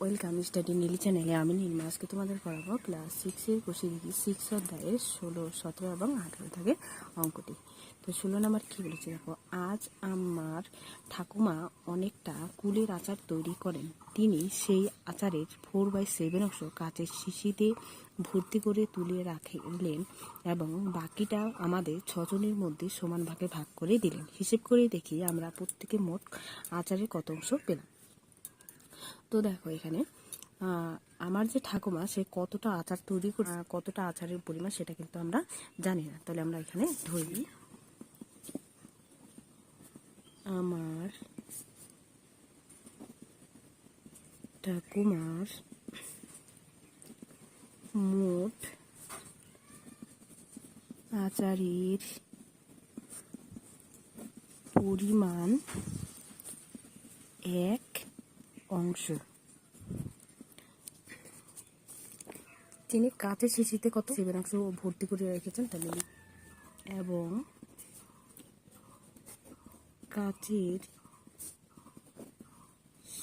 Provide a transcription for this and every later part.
Welcome study Neeli চ্যানেলে আমি নীলমা আজকে তোমাদের করাবো ক্লাস সিক্সের কোষে সিক্স অধ্যায়ের ষোলো, সতেরো এবং আঠারো থেকে অঙ্কটি। তো ষোলো নাম্বার কী বলেছে দেখো? আজ আমার ঠাকুমা অনেকটা কুলের আচার তৈরি করেন। তিনি সেই আচারের ফোর বাই সেভেন অংশ কাচের শিশিতে ভর্তি করে তুলে রাখলেন এবং বাকিটা আমাদের ছজনের মধ্যে সমান ভাগে ভাগ করে দিলেন। হিসেব করে দেখি আমরা প্রত্যেকে মোট আচারের কত অংশ পেলাম। তো দেখো এখানে আমার যে ঠাকুমা, সে কতটা আচার তৈরি করে কতটা আচারের পরিমাণ সেটা কিন্তু আমরা জানি না। তাহলে আমরা এখানে ধরি। আমার ঠাকুমার মোট আচারের পরিমাণ এক অংশ তিনি কাঁচের শিশিতে কত সেভেন অংশ ভর্তি করে রেখেছেন তাহলে এবং কাঁচের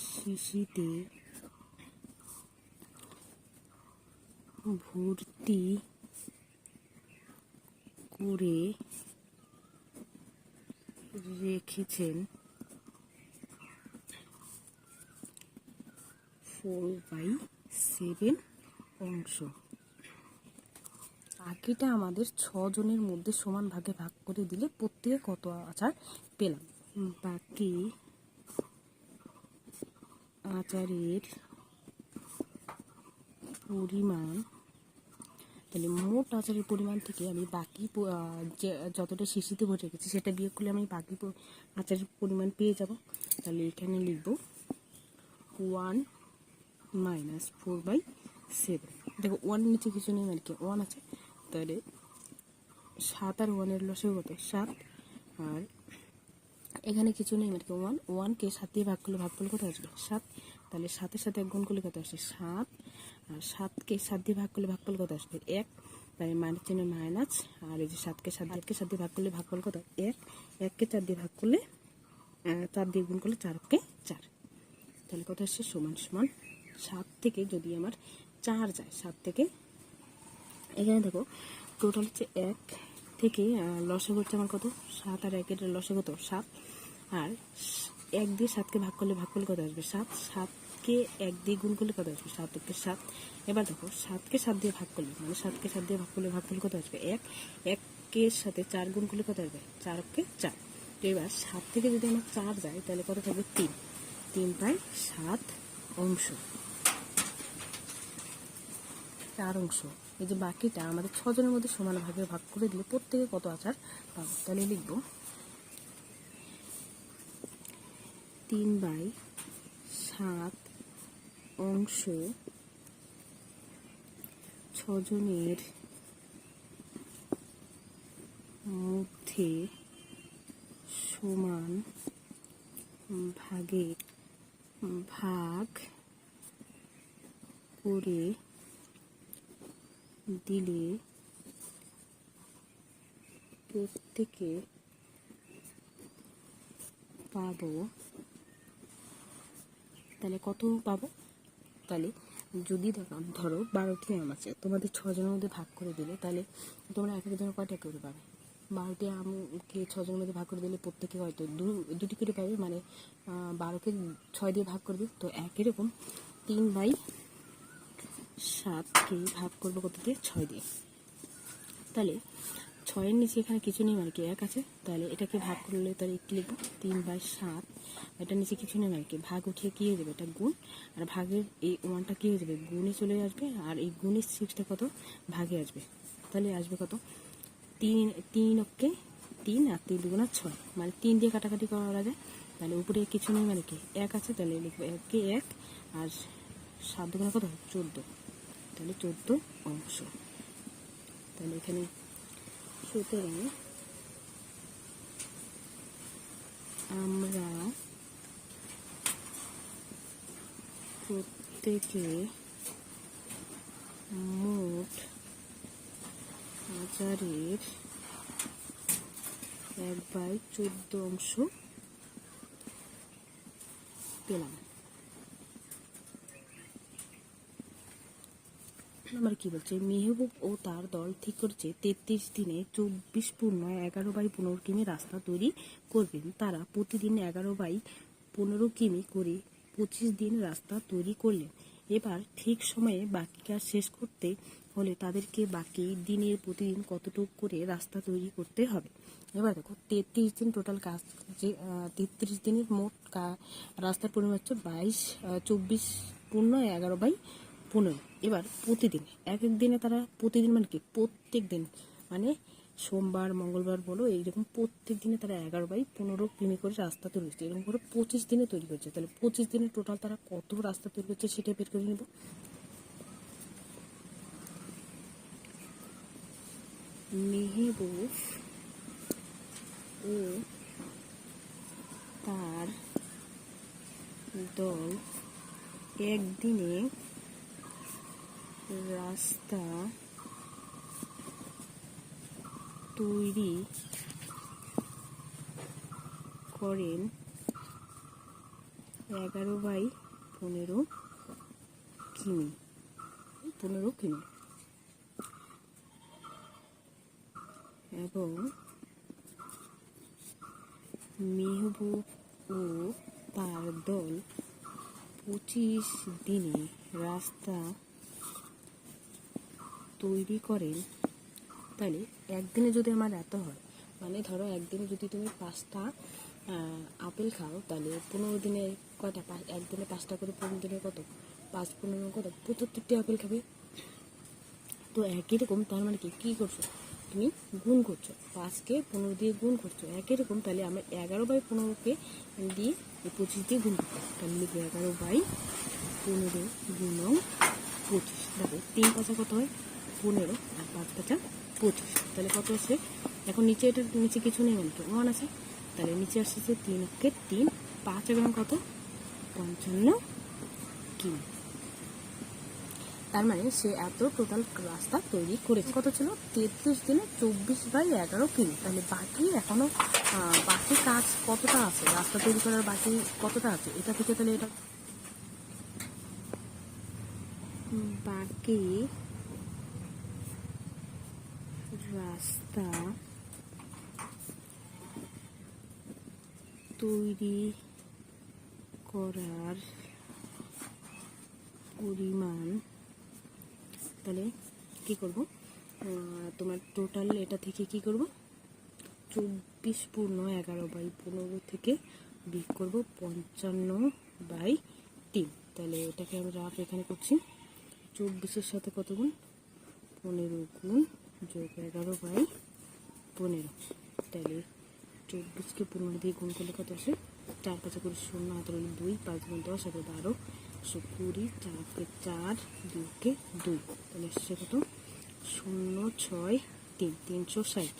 শিশিতে ভর্তি করে রেখেছেন ফোর বাই সেভেন অংশ। বাকিটা আমাদের ছজনের মধ্যে সমান ভাগে ভাগ করে দিলে প্রত্যেকে কত আচার পেলাম? বাকি আচারের পরিমাণ, তাহলে মোট আচারের পরিমাণ থেকে আমি বাকি যতটা শিশিতে ভরে রেখেছি সেটা বিয়োগ করলে আমি বাকি আচারের পরিমাণ পেয়ে যাব। তাহলে এখানে লিখব one minus four by seven দেখো ওয়ান নিচে কিছু নেই আর কি? ওয়ান আছে। তাহলে সাত আর ওয়ানের লসে কত সাত। আর এখানে কিছু নেই আর কি? ওয়ান ওয়ানকে সাত দিয়ে ভাগ করলে ভাগ করলে কত আসবে? সাত। তাহলে সাতের সাথে এক গুণ করলে কত আসবে সাত। আর সাতকে সাত দিয়ে ভাগ করলে ভাগ করলে কত আসবে? এক। তাই মাইনাস চিহ্ন মাইনাস আর এই যে সাতকে সাত দিয়ে সাত দিয়ে ভাগ করলে ভাগ করলে কত? এক। এককে চার দিয়ে ভাগ করলে চার দিয়ে গুণ করলে চারকে চার। তাহলে কত আসছে? সমান সমান সাত থেকে যদি আমার চার যায়, সাত থেকে। এখানে দেখো টোটাল হচ্ছে এক থেকে লসে হচ্ছে আমার কত? সাত আর একের লসে কত? সাত। আর এক দিয়ে সাতকে ভাগ করলে ভাগ করলে কত আসবে? সাত। সাতকে এক দিয়ে গুণ করলে কত আসবে? সাত একে সাত। এবার দেখো, সাতকে সাত দিয়ে ভাগ করলে মানে সাতকে সাত দিয়ে ভাগ করলে ভাগ করলে কত আসবে? এক। একের সাথে চার গুণ করলে কত আসবে? চারকে চার। তো এবার সাত থেকে যদি আমার চার যায়, তাহলে কত থাকবে? তিন। তিন বাই সাত অংশ। চার অংশ। এই যে বাকিটা আমাদের ছজনের মধ্যে সমান ভাগে ভাগ করে দিলে প্রত্যেকে কত আচার পাবো? তাহলে লিখব তিন বাই সাত অংশ ছজনের মধ্যে সমান ভাগে ভাগ করে দিলে প্রত্যেকে পাবো। তাহলে কত পাবো? তাহলে যদি ধরো বারোটি আম আছে, তোমাদের ছজনের মধ্যে ভাগ করে দিলে, তাহলে তোমরা এক একজনের কয়টা করে পাবে? বারোটি আমকে ছজনের মধ্যে ভাগ করে দিলে প্রত্যেকে হয়তো দু দুটি করে পাবে মানে বারোকে ছয় দিয়ে ভাগ করবে তো একই রকম। তিন বাই সাতকে ভাগ করব কত দিয়ে? ছয় দিয়ে। তাহলে ছয়ের নিচে এখানে কিছু নেই মানে কি এক আছে? তাহলে এটাকে ভাগ করলে তাহলে একটু লিখব? তিন বাই সাত। এটার নিচে কিছু নেই মানে কি? ভাগ উঠিয়ে কী হয়ে যাবে? এটা গুণ। আর ভাগের এই ওয়ানটা কী হয়ে যাবে? গুণে চলে আসবে। আর এই গুণের সিক্সটা কত? ভাগে আসবে। তাহলে আসবে কত? তিন তিন অক্ষে তিন আর তিন দুগুণা ছয়। মানে তিন দিয়ে কাটাকাটি করা যায়। তাহলে উপরে কিছু নেই মানে কি? এক আছে। তাহলে লিখব একে এক। আর সাত দুগুণা কত? চোদ্দ। তাহলে চোদ্দ অংশ। তাহলে এখানে সুতরাং। আমরা প্রত্যেকে মোট আচারের এক বাই চোদ্দ অংশ পেলাম। নাম্বার কি বলছে? মেহবুব ও তার দল ঠিক করেছে, তেত্রিশ দিনে চব্বিশ পূর্ণ এগারো বাই পনেরো কিমি রাস্তা তৈরি করবেন। তারা প্রতিদিন এগারো বাই পনেরো কিমি করে পঁচিশ দিন রাস্তা তৈরি করলেন। এবার ঠিক সময়ে বাকি কাজ শেষ করতে হলে তাদেরকে বাকি দিনের প্রতিদিন কতটুকু করে রাস্তা তৈরি করতে হবে? এবার দেখো, তেত্রিশ দিন টোটাল কাজ যে তেত্রিশ দিনের মোট রাস্তার পরিমাণ হচ্ছে বাইশ চব্বিশ পূর্ণ এগারো বাই পনেরো। এবার প্রতিদিন, এক এক দিনে তারা প্রতিদিন মানে কি? প্রত্যেক দিন। মানে সোমবার, মঙ্গলবার বলো, এইরকম প্রত্যেক দিনে তারা এগারো বাই পনেরো কিমি করে রাস্তা তৈরি করছে। এরকম করে পঁচিশ দিনে তৈরি করছে। তাহলে পঁচিশ দিনে টোটাল তারা কত রাস্তা তৈরি করছে সেটা বের করে নেব। মেহবুব ও তার দল একদিনে রাস্তা তৈরি করেন এগারো বাই পনেরো কিমি। পনেরো কিমি। এবং মেহবুব ও তার দল পঁচিশ দিনে রাস্তা তৈরি করেন তাহলে একদিনে যদি আমার এত হয় মানে ধরো একদিনে যদি তুমি পাঁচটা আপেল খাও, তাহলে পনেরো দিনে কয়টা? পা- একদিনে পাঁচটা করে পনেরো দিনে কত? পাঁচ, পনেরো কত? পঁচাত্তরটি আপেল খাবে। তো একই রকম, তার মানে কি? কী করছ? তুমি গুণ করছ। পাঁচকে পনেরো দিয়ে গুণ করছ। একই রকম, তাহলে আমরা এগারো বাই পনেরোকে দিয়ে পঁচিশ দিয়ে গুণ করব। তাহলে লিখব এগারো বাই পনেরো গুণং পঁচিশ। দেখো, তিন পাঁচা কত হয়? পনেরো, আর পাঁচ পাঁচা পঁচিশ। তাহলে কত আসবে এখন নিচে এটা, নিচে কিছু নেই মানে ওয়ান আছে। তাহলে নিচে আসছে তিন অক্ষে তিন। পাঁচ এবং কত? পঞ্চান্ন কিমি। তার মানে সে এত টোটাল রাস্তা তৈরি করেছে। কত ছিল? তেত্রিশ দিনে চব্বিশ বাই এগারো কিমি। তাহলে বাকি এখনও বাকি কাজ কতটা আছে? রাস্তা তৈরি করার বাকি কতটা আছে? এটা থেকে তাহলে এটা বাকি রাস্তা তৈরি করার পরিমাণ, তাহলে কি করব? তোমার টোটাল এটা থেকে কি করব? চব্বিশ পূর্ণ এগারো বাই পনেরো থেকে বিক করব পঞ্চান্ন বাই তিন। তাহলে এটাকে আমি এখানে করছি। চব্বিশের সাথে কত গুণ? পনেরো গুণ যোগ এগারো বাই পনেরো। তাহলে চব্বিশকে পনেরো দিয়ে গুণ করলে কত আসে? চার পাঁচে কুড়ি শূন্য হাতের হলো দুই, পাঁচ গুণ দশ হাতে বারো, একশো কুড়ি চারকে চার দুইকে দুই। তাহলে আসছে কত? শূন্য ছয় তিন, তিনশো ষাট।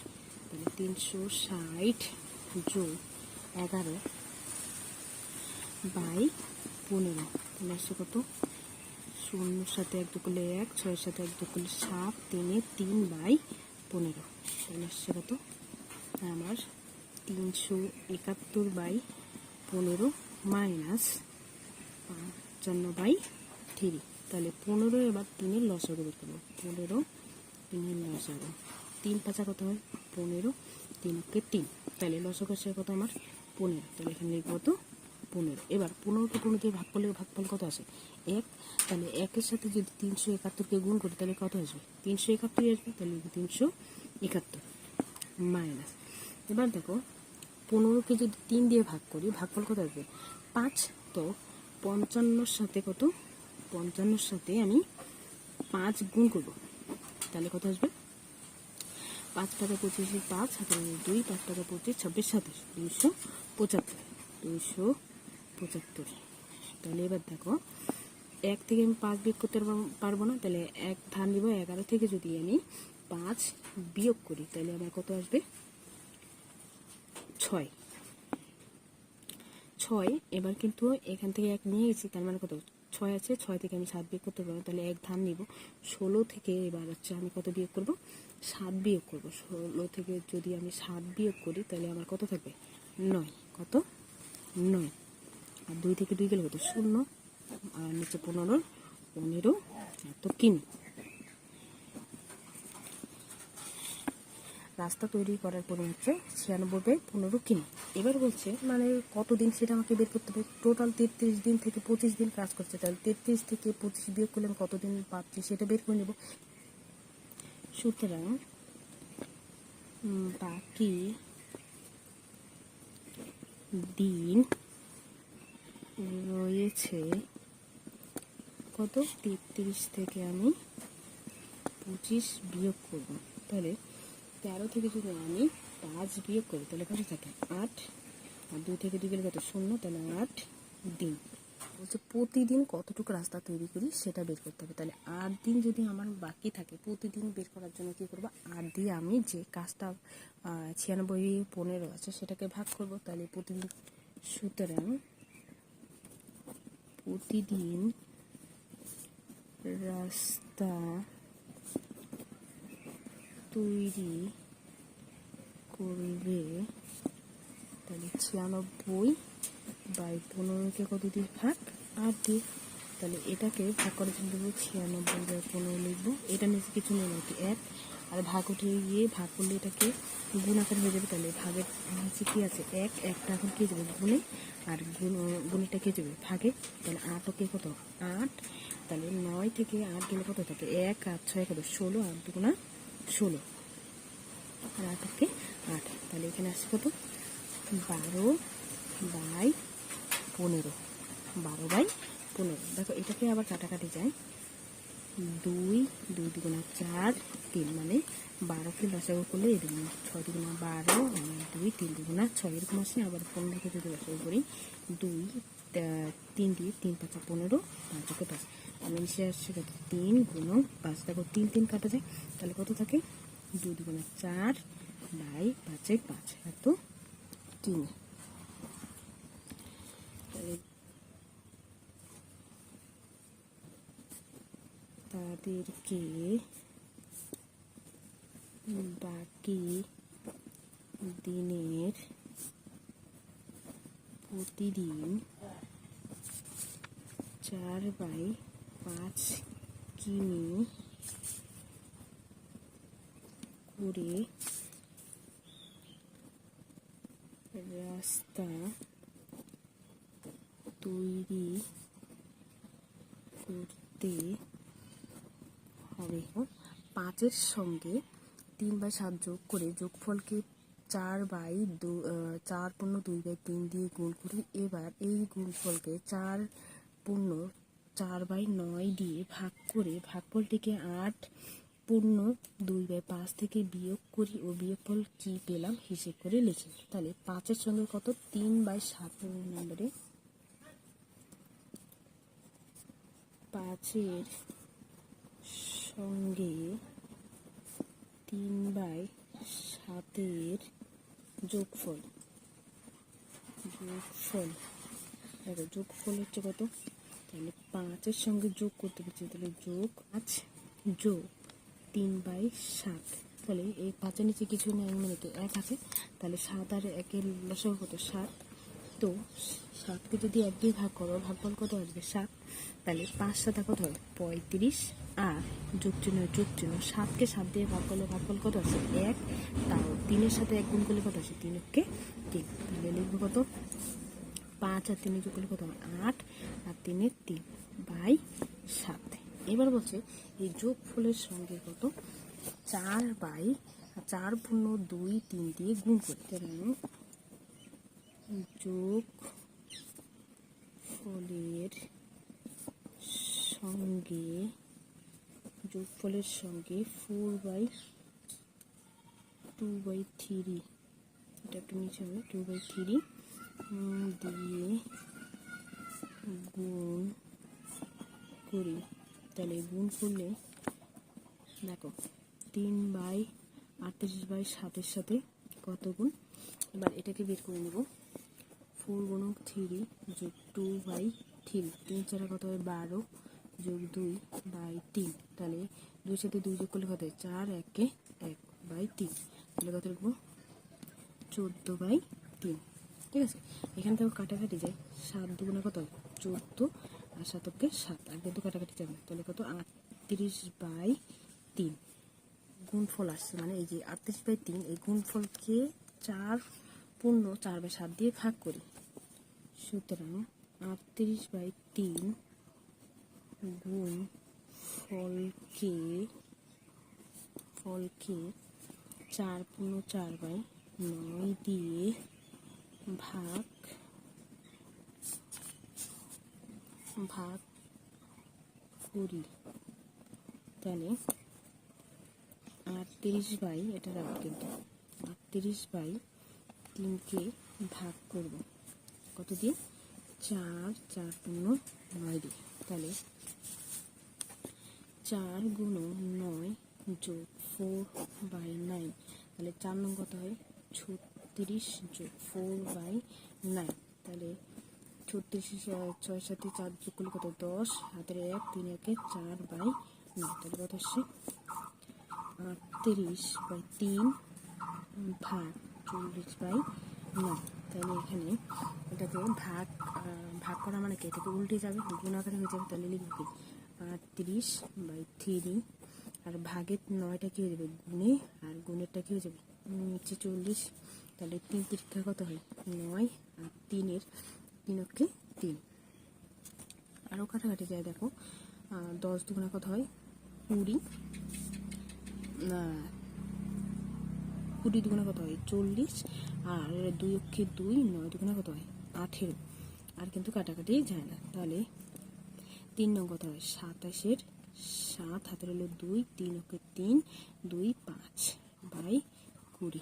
তাহলে তিনশো ষাট যোগ এগারো বাই পনেরো। তাহলে আসছে কত? শূন্যর সাথে এক দু করলে এক, ছয়ের সাথে এক দু করলে সাত, তিনে তিন বাই পনেরো। তাহলে আসছে কত? আমার তিনশো একাত্তর বাই পনেরো মাইনাস পঞ্চান্ন বাই থ্রি। তাহলে পনেরো এবার তিনের লসাগু বের করব। পনেরো তিনের লসাগু। তিন পাঁচা কত হয়? পনেরো। তিনকে তিন। তাহলে লসাগু আসছে কত আমার? পনেরো। তাহলে এখানে লিখব কত পনেরো। এবার পনেরোকে পনেরো দিয়ে ভাগ করলে ভাগফল কত আসে? এক, তাহলে একের সাথে যদি তিনশো একাত্তরকে গুণ করি, তাহলে কত আসবে? তিনশো একাত্তরই আসবে, তাহলে তিনশো একাত্তর মাইনাস। এবার দেখো, পনেরোকে যদি তিন দিয়ে ভাগ করি, ভাগফল কত আসবে? পাঁচ, তো পঞ্চান্নর সাথে কত? পঞ্চান্নর সাথে আমি পাঁচ গুণ করব। তাহলে কত আসবে? পাঁচ টাকা পঁচিশে পাঁচ হাতে দুই, পাঁচ টাকা পঁচিশ, ছাব্বিশ, সাতাশ, দুইশো পঁচাত্তর দুইশো পঁচাত্তর। তাহলে এবার দেখো এক থেকে আমি পাঁচ বিয়োগ করতে পারবো- না, তাহলে এক ধান দিব এগারো থেকে যদি আমি পাঁচ বিয়োগ করি, তাহলে আমার কত আসবে? ছয়। ছয়, এবার কিন্তু এখান থেকে এক নিয়ে গেছি, তার মানে কত? ছয় আছে, ছয় থেকে আমি সাত বিয়োগ করতে পারব, তাহলে এক ধান নিব। ষোলো থেকে এবার হচ্ছে আমি কত বিয়োগ করব? সাত বিয়োগ করব। ষোলো থেকে যদি আমি সাত বিয়োগ করি, তাহলে আমার কত থাকবে? নয়। কত? নয়। আর দুই থেকে দুই গেলে কত? শূন্য। আর নিচে পনেরো পনেরো এত কিমি রাস্তা তৈরি করার পরে হচ্ছে ছিয়ানব্বই পনেরো কিন এবার বলছে মানে কতদিন সেটা আমাকে বের করতে হবে? টোটাল তেত্রিশ দিন থেকে পঁচিশ দিন কাজ করছে। তাহলে তেত্রিশ থেকে পঁচিশ বিয়োগ করলে আমি কতদিন পাচ্ছি সেটা বের করে নেব। সুতরাং বাকি দিন রয়েছে কত? তেত্রিশ থেকে আমি পঁচিশ বিয়োগ করব। তাহলে তেরো থেকে যদি আমি পাঁচ বিয়োগ করি, তাহলে কত থাকে? আট। আর দুই থেকে দুই গেলে কত? শূন্য। তাহলে আট দিন। বলছে প্রতিদিন কতটুকু রাস্তা তৈরি করি সেটা বের করতে হবে। তাহলে আট দিন যদি আমার বাকি থাকে, প্রতিদিন বের করার জন্য কী করব? আট দিয়ে আমি যে কাজটা ছিয়ানব্বই, পনেরো আছে সেটাকে ভাগ করব। তাহলে প্রতিদিন সুতরাং প্রতিদিন রাস্তা তৈরি করবে। তাহলে ছিয়ানব্বই বাই পনেরোকে কত দিয়ে ভাগ? আট দিয়ে। তাহলে এটাকে ভাগ করার জন্য দেবো ছিয়ানব্বই বাই পনেরো লিখব। এটা নিচে কিছু নেই নাকি? এক। আর ভাগ উঠে গিয়ে ভাগ করলে এটাকে গুণ আকার হয়ে যাবে। তাহলে ভাগের নিচে কী আছে? এক। একটা এখন কে যাবে? গুণে। আর গুণ গুণিটা কে যাবে? ভাগে। তাহলে আট ওকে কত? আট। তাহলে নয় থেকে আট গেলে কত থাকে এক, আট, ছয় কত ষোলো, আট দুগুণা ষোলো। আর আট থেকে আট। তাহলে এখানে আসছে কত? বারো বাই পনেরো। বারো বাই পনেরো। দেখো, এটাকে আবার কাটাকাটি যায়। দুই দুই দুগুণা চার, তিন। মানে বারোকে লসাগু করলে এই দুগুণা ছয় দুগুণা বারো দুই, তিন দুগুণা ছয়। এরকম আসে আবার পনেরোকে যদি লসাগু করি, দুই তিন দিয়ে তিন পাঁচা পনেরো, পাঁচ ওকে পাঁচ আমি এসে আসছে কত? তিন গুণ পাঁচ। দেখো, তিন তিন কাটা যায়। তাহলে কত থাকে? দুই দুগুণা চার বাই পাঁচে পাঁচ। এত তিন। তাদেরকে বাকি দিনের প্রতিদিন চার বাই পাঁচ কিমি করে রাস্তা তৈরি করতে হবে। পাঁচের সঙ্গে তিন বাই সাত যোগ করে যোগফলকে চার বাই দু চার পূর্ণ দুই বাই তিন দিয়ে গুণ করি। এবার এই গুণফলকে চার পূর্ণ চার বাই নয় দিয়ে ভাগ করে ভাগফলটিকে আট, পূর্ণ দুই বাই পাঁচ থেকে বিয়োগ করি ও বিয়োগফল কি পেলাম হিসেব করে লিখি। তাহলে পাঁচের সঙ্গে কত? তিন বাই সাত নম্বরে। পাঁচের সঙ্গে তিন বাই সাতের যোগফল। যোগফল। দেখো, যোগফল হচ্ছে কত? তাহলে পাঁচের সঙ্গে যোগ করতে পারছি, তাহলে যোগ পাঁচ, যোগ তিন বাই সাত। তাহলে এই পাঁচের নিচে কিছু নেই মানে তো এক আছে। তাহলে সাত আর একের লসাগু কত? সাত। তো সাতকে যদি এক দিয়ে ভাগ করো, ভাগফল কত আসবে? সাত। তাহলে পাঁচ সাতা কত হবে পঁয়ত্রিশ। আর যোগ চিহ্ন যোগ চিহ্ন, সাতকে সাত দিয়ে ভাগ করলে ভাগফল কত আছে এক। তাও তিনের সাথে এক গুণ করলে কত আসে? তিনকে তিন। তাহলে লিখব কত? পাঁচ আর তিনে যোগ করলে কত? আট আর তিনের তিন বাই সাত। এবার বলছে, এই যোগ ফলের সঙ্গে কত? চার বাই, চার পূর্ণ দুই, তিন দিয়ে গুণ করতে যোগ ফলের সঙ্গে, যোগফলের সঙ্গে four by two by three এটা একটু নিচে হবে টু বাই থ্রি দিয়ে গুণ করি। তাহলে গুণ করলে, দেখো, তিন বাই আটত্রিশ বাই সাতের সাথে কত গুণ? এবার এটাকে বের করে নেব। ফোর গুণক থ্রি যোগ টু বাই থ্রি তিন চারা কত হয়? বারো যোগ দুই বাই তিন। তাহলে দুই সাথে দুই যোগ করলে কত হয়? চার, একে এক বাই তিন। তাহলে কত লিখব? চোদ্দ বাই তিন। ঠিক আছে? এখান থেকে কাটাকাটি যায় সাত দুগুণে কত? চোদ্দ আর সাতকে সাত। আর কিন্তু কাটাকাটি যাবে। তাহলে কত? আটত্রিশ বাই তিন। গুণফল আসছে মানে এই যে আটত্রিশ বাই তিন, এই গুণফলকে চার পূর্ণ চার বাই সাত দিয়ে ভাগ করি। সুতরাং আটত্রিশ বাই তিন গুণ ফলকে ফলকে চার পূর্ণ চার বাই নয় দিয়ে ভাগ ভাগ করি তাহলে আটত্রিশ বাই, এটা রাখো কিন্তু, আটত্রিশ বাই তিনকে ভাগ করব। কত দিয়ে? চার চার পূর্ণ নয় দিয়ে। তাহলে চার গুণ নয় যোগ ফোর বাই নাইন তাহলে চার নং কত হয়? ছত্রিশ যোগ ফোর বাই নাইন তাহলে ছত্রিশ, ছয় সাথে চার যোগ করলে কত? দশ। হাতের এক, তিন একে চার বাই নয়। তাহলে কত আসছে আটত্রিশ বাই তিন ভাগ চল্লিশ বাই নয়। তাহলে এখানে এটাকে ভাগ ভাগ করা মানে কি? এটাকে উল্টে যাবে, গুণ হয়ে যাবে, তাহলে লিখব আটত্রিশ বাই থ্রি আর ভাগের নয়টা কী হয়ে যাবে? গুণে, আর গুণেরটা কী হয়ে যাবে? নিচে চল্লিশ। তাহলে তিন পরীক্ষা কত হয়? নয় আর তিনের তিন অক্ষে তিন। আরও কাটাকাটি যায় দেখো। দশ দুগুণা কত হয়? কুড়ি। কুড়ি দুগুণা কত হয়? চল্লিশ। আর দুই অক্ষে দুই, নয় দুগুণা কত হয়? আঠেরো। আর কিন্তু কাটাকাটি যায় না। তাহলে তিন নং কত হয়? সাতাশের সাত, হাতের হলো দুই, তিন অক্ষে তিন, দুই, পাঁচ বাই কুড়ি।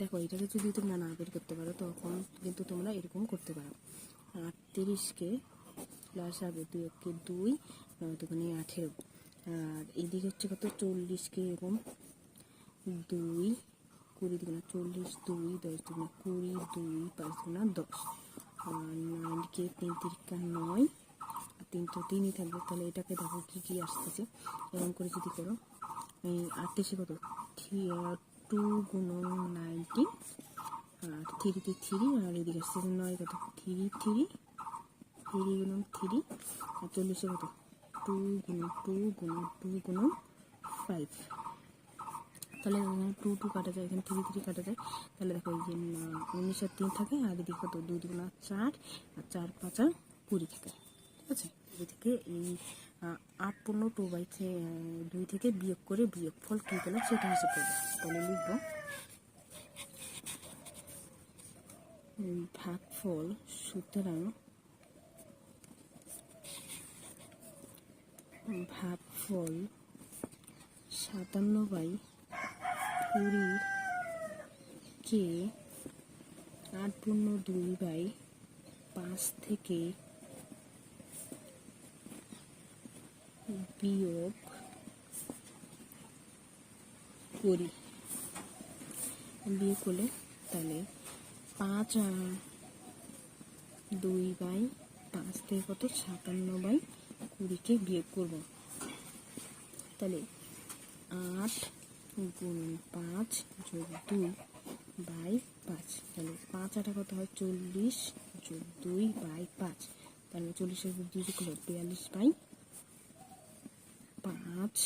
দেখো, এটাকে যদি তোমরা না বের করতে পারো, তখন কিন্তু তোমরা এরকম করতে পারো। আটত্রিশকে প্লাস হবে দুই অক্ষে দুই নয় আঠেরো। আর এদিকে হচ্ছে কত? চল্লিশকে এরকম দুই, কুড়ি দুগুণা চল্লিশ, দুই, দশ দুগুণা কুড়ি, দুই, পাঁচ দুগুণা দশ। আর নাইনকে তিন তিরিকা নয়, আর তিন তো তিনই থাকবে, তাহলে এটাকে দেখো কী কী আসতেছে। এরকম করে যদি করো, এই আটত্রিশে কত? টু গুণন নাইনটি আর থ্রিতে থ্রি আর এদিকে আসছে নয় কত থ্রি থ্রি থ্রি গুণন থ্রি আর চল্লিশে কত টু গুণন টু গুণন টু গুণন ফাইভ তাহলে টু টু কাটা যায় এখানে থ্রি থ্রি কাটা যায় তাহলে দেখো এই যে উনিশ আর তিন থাকে আর এদিকে কত দুই দুগুণা চার আর চার পাঁচা কুড়ি থাকে ঠিক আছে থেকে এই আট পনেরো টু বাই দুই থেকে বিয়োগ করে বিয়োগ ফল কী পেলাম সেটা হিসেবে করব। তাহলে লিখব ভাগফল সুতরাং ভাগফল সাতান্ন বাই কুড়ির কে আট পূর্ণ দুই বাই পাঁচ থেকে বিয়োগ করি। বিয়োগ করলে তাহলে পাঁচ দুই বাই পাঁচ থেকে কত? সাতান্ন বাই কুড়িকে বিয়োগ করব। তাহলে আট গুণ পাঁচ যোগ দুই বাই পাঁচ। তাহলে পাঁচ আটা কত হয়? চল্লিশ যোগ দুই বাই পাঁচ। তাহলে চল্লিশের দুই করলে বিয়াল্লিশ বাই পাঁচ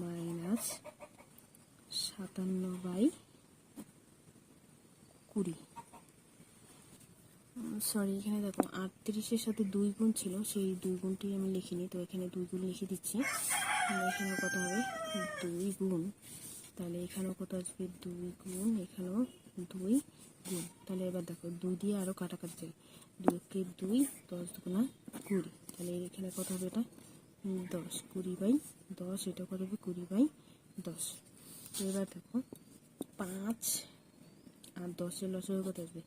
মাইনাস সাতান্ন বাই কুড়ি। সরি এখানে দেখো, আটত্রিশের সাথে দুই গুণ ছিল, সেই দুই গুণটি আমি লিখিনি, তো এখানে দুই গুণ লিখে দিচ্ছি। এখানেও কত হবে? দুই গুণ। তাহলে এখানেও কত আসবে? দুই গুণ, এখানেও দুই গুণ। তাহলে এবার দেখো, দুই দিয়ে আরও কাটাকাটি যায় দুইকে দুই দশ দুগুণা কুড়ি। তাহলে এখানে কত হবে এটা? দশ, কুড়ি বাই দশ, এটা কত হবে? কুড়ি বাই দশ। এবার দেখো, পাঁচ আর দশের লসের কত আসবে?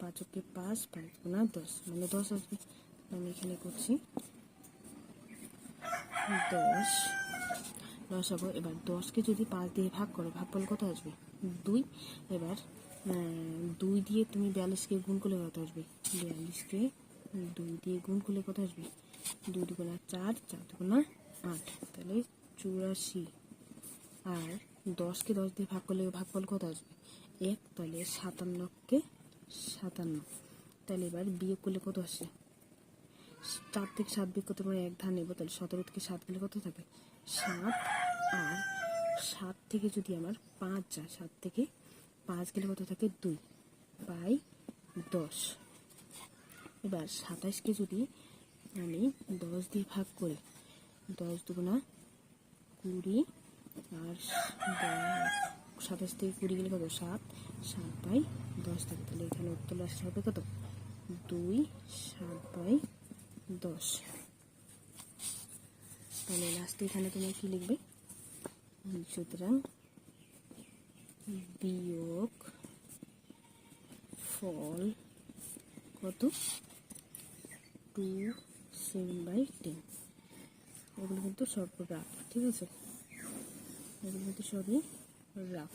পাঁচ ওকে পাঁচ পাঁচ গুণা দশ মানে দশ আসবে। আমি এখানে করছি দশ। হব। এবার দশকে যদি পাঁচ দিয়ে ভাগ করো, ভাগফল কত আসবে? দুই। এবার দুই দিয়ে তুমি বিয়াল্লিশকে গুণ করলে কত আসবে? বিয়াল্লিশকে দুই দিয়ে গুণ করলে কত আসবে? দুই দুগুণা চার চার দুগুণা আট। তাহলে চুরাশি। আর দশকে দশ দিয়ে ভাগ করলে ভাগফল কত আসবে? এক, তাহলে সাতান্নকে সাতান্ন। তাহলে এবার বিয়োগ করলে কত আসে? চার থেকে সাত বিয়োগ করতে মানে এক ধার নেব, তাহলে সতেরো থেকে সাত গেলে কত থাকে? সাত। আর সাত থেকে যদি আমার পাঁচ যায়, সাত থেকে পাঁচ গেলে কত থাকে? দুই। বাই দশ। এবার সাতাশকে যদি আমি দশ দিয়ে ভাগ করি, দশ দুগুণা কুড়ি আর সাতাশ থেকে কুড়ি গেলে কত? সাত সাত বাই দশ থাকে। তাহলে এখানে উত্তর আসতে হবে কত? দুই, সাত বাই দশ। তাহলে লাস্টে এখানে তুমি কি লিখবে? সুতরাং বিয়োগ ফল কত? টু সেভেন বাই টেন এগুলো কিন্তু সব রাফ ঠিক আছে? এগুলো কিন্তু সবই রাফ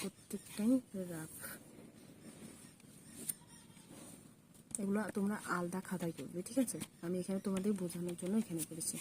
প্রত্যেকটাই রাফ এগুলো তোমরা আলাদা খাতায় করবে, ঠিক আছে? আমি এখানে তোমাদের বোঝানোর জন্য এখানে করেছি।